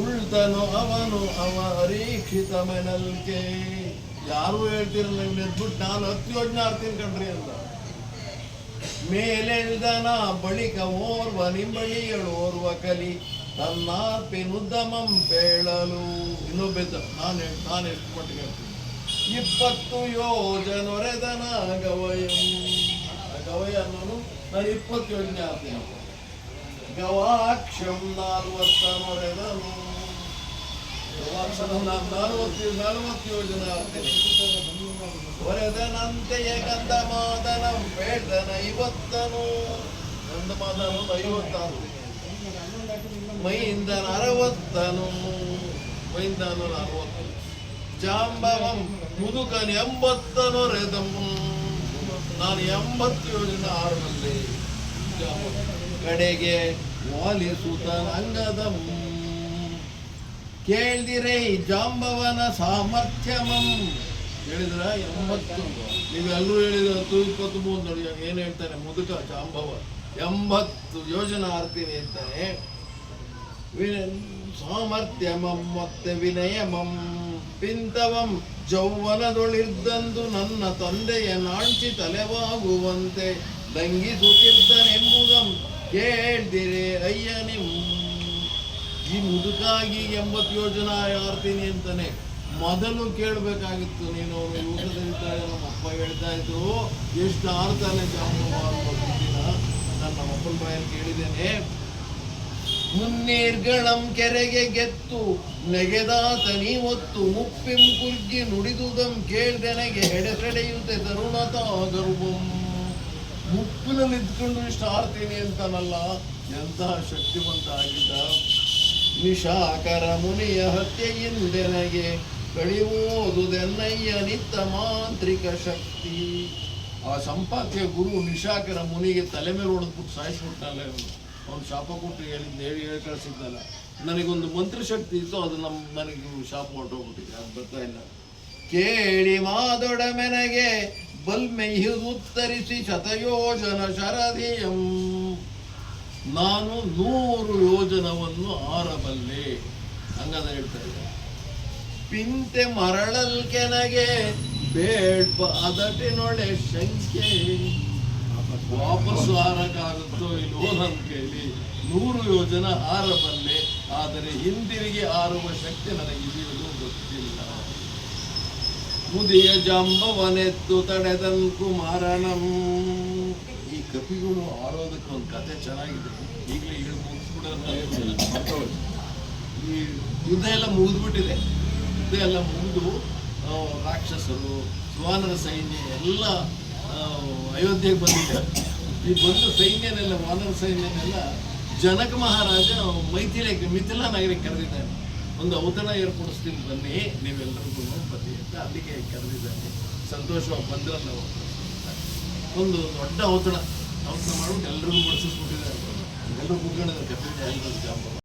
ಉಳ್ತನು ಅವನು ಅವ ಅರೀಕ್ಷಿತ ಮೆನಲ್ಕೆ ಯಾರು ಹೇಳ್ತಿರಲ್ಲ ಎದ್ಬಿಟ್ಟು ನಾನು ಹತ್ತು ಯೋಜನೆ ಆಡ್ತೀನಿ ಕಣ್ರಿ ಅಂತ. ಮೇಲೆಳ್ದನ ಬಳಿಕ ಓರ್ವ ನಿಂಬಳಿಗಳು ಓರ್ವ ಕಲಿ ತನ್ನ ಪಿನುದಮಂ ಬೇಳಲು ಇನ್ನೊಬ್ಬೆದ್ದ ನಾನು ನಾನು ಎಷ್ಟು ಮಟ್ಟಿಗೆ ಹೇಳ್ತೀನಿ. ಇಪ್ಪತ್ತು ಯೋಜನೊರೆದನ ಗವಯ ಗವಯ ಅನ್ನೋನು ನಾನು ಇಪ್ಪತ್ತು ಯೋಜನೆ ಆಗ್ತೀನಿ ಗವಾಕ್ಷಂ ನಾಲ್ವತ್ತನೊರೆದನು ಗವಾಕ್ಷನ ನಾನು ನಲವತ್ತು ನಲವತ್ತು ಯೋಜನೆ ಆಗ್ತೀನಿ ಗಂಧ ಮಾದನ ಬೇಡನ ಐವತ್ತನು ಗಂಧಮಾದನ ಐವತ್ತಾರು. ಮೈಂದನ ಅರವತ್ತನು ಮೈಂದನ ಅರವತ್ತು ಜಾಂಬವಂ, ಮುದುಕನ್ ಎಂಬತ್ತನು ರೆದಂ ನಾನು ಎಂಬತ್ತು ಯೋಜನೆ ಆರನಲ್ಲಿ ಕಡೆಗೆ ವಾಲಿಸುತ್ತ ರಂಗದ ಕೇಳ್ದಿರೇ ಜಾಂಬವನ ಸಾಮರ್ಥ್ಯಮಂ. ಹೇಳಿದ್ರ? ಎಂಬತ್ತು. ನೀವೆಲ್ಲರೂ ಹೇಳಿದ್ರ? ಹತ್ತು, ಇಪ್ಪತ್ತು, ಮೂವತ್ತು ನೋಡಿ ಏನು ಹೇಳ್ತಾನೆ ಮುದುಕ ಜಾಂಬವ. ಎಂಬತ್ತು. ಯೋಜನೆ ಆರ್ತೀನಿ ಅಂತಾನೆ ಸಾಮರ್ಥ್ಯಮಂ, ಮತ್ತೆ ವಿನಯಮಂ. ಪಿಂತವಂ, ಜೌವನದೊಳಿರ್ದಂದು ನನ್ನ ತಂದೆಯ ನಾಂಚಿ ತಲೆವಾಗುವಂತೆ ಲಂಘಿಸುತ್ತಿದ್ದನೆಂಬುದಂ. ಕೇಳ್ದಿರೆ ನೀವು. ಈ ಮುದುಕಾಗಿ ಎಂಬತ್ತು ಯೋಜನ ಆಡ್ತೀನಿ ಅಂತಾನೆ. ಮೊದಲು ಕೇಳಬೇಕಾಗಿತ್ತು ನೀನು, ಅವನು ಊಟದಲ್ಲಿದ್ದಾಗ ನಮ್ಮ ಅಪ್ಪ ಹೇಳ್ತಾ ಇದ್ರು. ಎಷ್ಟು ಆಡ್ತಾನೆ ಜಾಮೂನು ದಿನ ನಾನು ನಮ್ಮ ಅಪ್ಪನ ಬಾಯಲ್ಲಿ ಕೇಳಿದ್ದೇನೆ. ಮುನ್ನೀರ್ಗಳಂ ಕೆರೆಗೆ ಗೆತ್ತು, ನೆಗೆದಾತ ಒತ್ತು ಮುಪ್ಪಿಂ ಕುರ್ಗಿ ನುಡಿದುದಂ ಕೇಳ್ದೆನೆಗೆ ಹೆಡೆಸೆಡೆಯುತ್ತೆ ತರುಣತ ಗರ್ಭಂ ಮುಪ್ಪಿನಲ್ಲಿ ಇದ್ಕೊಂಡು ಇಷ್ಟು ಆಡ್ತೀನಿ ಅಂತಾನಲ್ಲ ಎಂತಹ ಶಕ್ತಿವಂತ ಆಗಿದ್ದ ನಿಶಾಕರ ಮುನಿಯ ಹತ್ಯೆಯಿಂದೆನಗೆ ಕಳಿಯೋದುದೆನ್ನಯ್ಯ ನಿತ್ತ ಮಾಂತ್ರಿಕ ಶಕ್ತಿ. ಆ ಸಂಪಾತ್ಯ ಗುರು ನಿಶಾಕರ ಮುನಿಗೆ ತಲೆ ಮೇಲೆ ಹೊಡೆದ್ಬಿಟ್ಟು ಸಾಯಿಸ್ಬಿಟ್ಟಲ್ಲ ಅವನು. ಅವ್ನು ಶಾಪ ಕೊಟ್ಟು ಹೇಳಿದ್ದು ಹೇಳಿ ಹೇಳಿ ಕಳಿಸಿದ್ದಲ್ಲ. ನನಗೊಂದು ಮಂತ್ರಶಕ್ತಿ ಇತ್ತು, ಅದು ನಮ್ಮ ನನಗೆ ಶಾಪ ಹೊರಟೋಗ್ಬಿಟ್ಟಿದೆ, ಅದು ಬರ್ತಾ ಇಲ್ಲ. ಕೇಳಿ ಮಾದೊಡ ಮೆನಗೆ ಬಲ್ಮೆಯ್ಯುದು ಉತ್ತರಿಸಿ ಶತಯೋಜನ ಶರಧಿಯಂ ನಾನು ನೂರು ಯೋಜನವನ್ನು ಆರಬಲ್ಲೆ. ಹಂಗದ ಹೇಳ್ತಾ ಇದ್ದೆ ಪಿಂತೆ ಮರಳಲ್ಕೆನಗೆ ಬೇಡ್ಪ ಅದಟಿನೊಳೆ ಶಂಕೆ. ವಾಪಸ್ಸು ಆರಕ್ಕಾಗುತ್ತೋ ಇಲ್ಲೋ ನನ್ನ ಕೇಳಿ. ನೂರು ಯೋಜನ ಆರಬಲ್ಲೆ, ಆದರೆ ಹಿಂದಿರುಗಿ ಆರುವ ಶಕ್ತಿ ನನಗಿದೆಯೋ ಗೊತ್ತಿಲ್ಲ. ಮುದಿಯ ಜಂಬವನೆತ್ತು ತಡೆದನ್ ಕುಮಾರನಂ. ಈ ಕಪಿಗಳು ಆರೋದಕ್ಕೆ ಒಂದು ಕತೆ ಚೆನ್ನಾಗಿದೆ. ಈಗಲೇ ಈಗ ಮುಗಿಸ್ಬಿಡೋದು ಈ ಯುದ್ಧ ಎಲ್ಲ ಮುಗಿದ್ಬಿಟ್ಟಿದೆ. ಯುದ್ಧ ಎಲ್ಲ ಮುಗಿದು ರಾಕ್ಷಸರು, ಸುವಾನರ ಸೈನ್ಯ ಎಲ್ಲ ಅಯೋಧ್ಯೆಗೆ ಬಂದಿದೆ. ಈ ಬಂದು ಸೈನ್ಯನೆಲ್ಲ, ವಾನರ ಸೈನ್ಯನೆಲ್ಲ ಜನಕ ಮಹಾರಾಜ ಮೈಥಿಲಿಗೆ ಮಿಥಿಲಾ ನಗರಕ್ಕೆ ಕರೆದಿದ್ದಾನೆ. ಒಂದು ಔತಣ ಏರ್ಪಡಿಸ್ತೀನಿ ಬನ್ನಿ ನೀವೆಲ್ಲರಿಗೂ ಬನ್ನಿ ಅಂತ ಅಲ್ಲಿಗೆ ಕರೆದಿದ್ದಾನೆ ಸಂತೋಷವಾಗಿ ಬಂದ್ರಲ್ಲ ಅವರು ಒಂದು ದೊಡ್ಡ ಔತಣ ಔತಣ ಮಾಡ್ಬಿಟ್ಟು ಎಲ್ರಿಗೂ ಬಡಿಸಿಸ್ಬಿಟ್ಟಿದ್ದಾರೆ ಎಲ್ಲರೂ ಕೂತ್ಕೊಂಡಿದ್ದಾರೆ ಕಪಿಲ್ ಜಾಂಬವ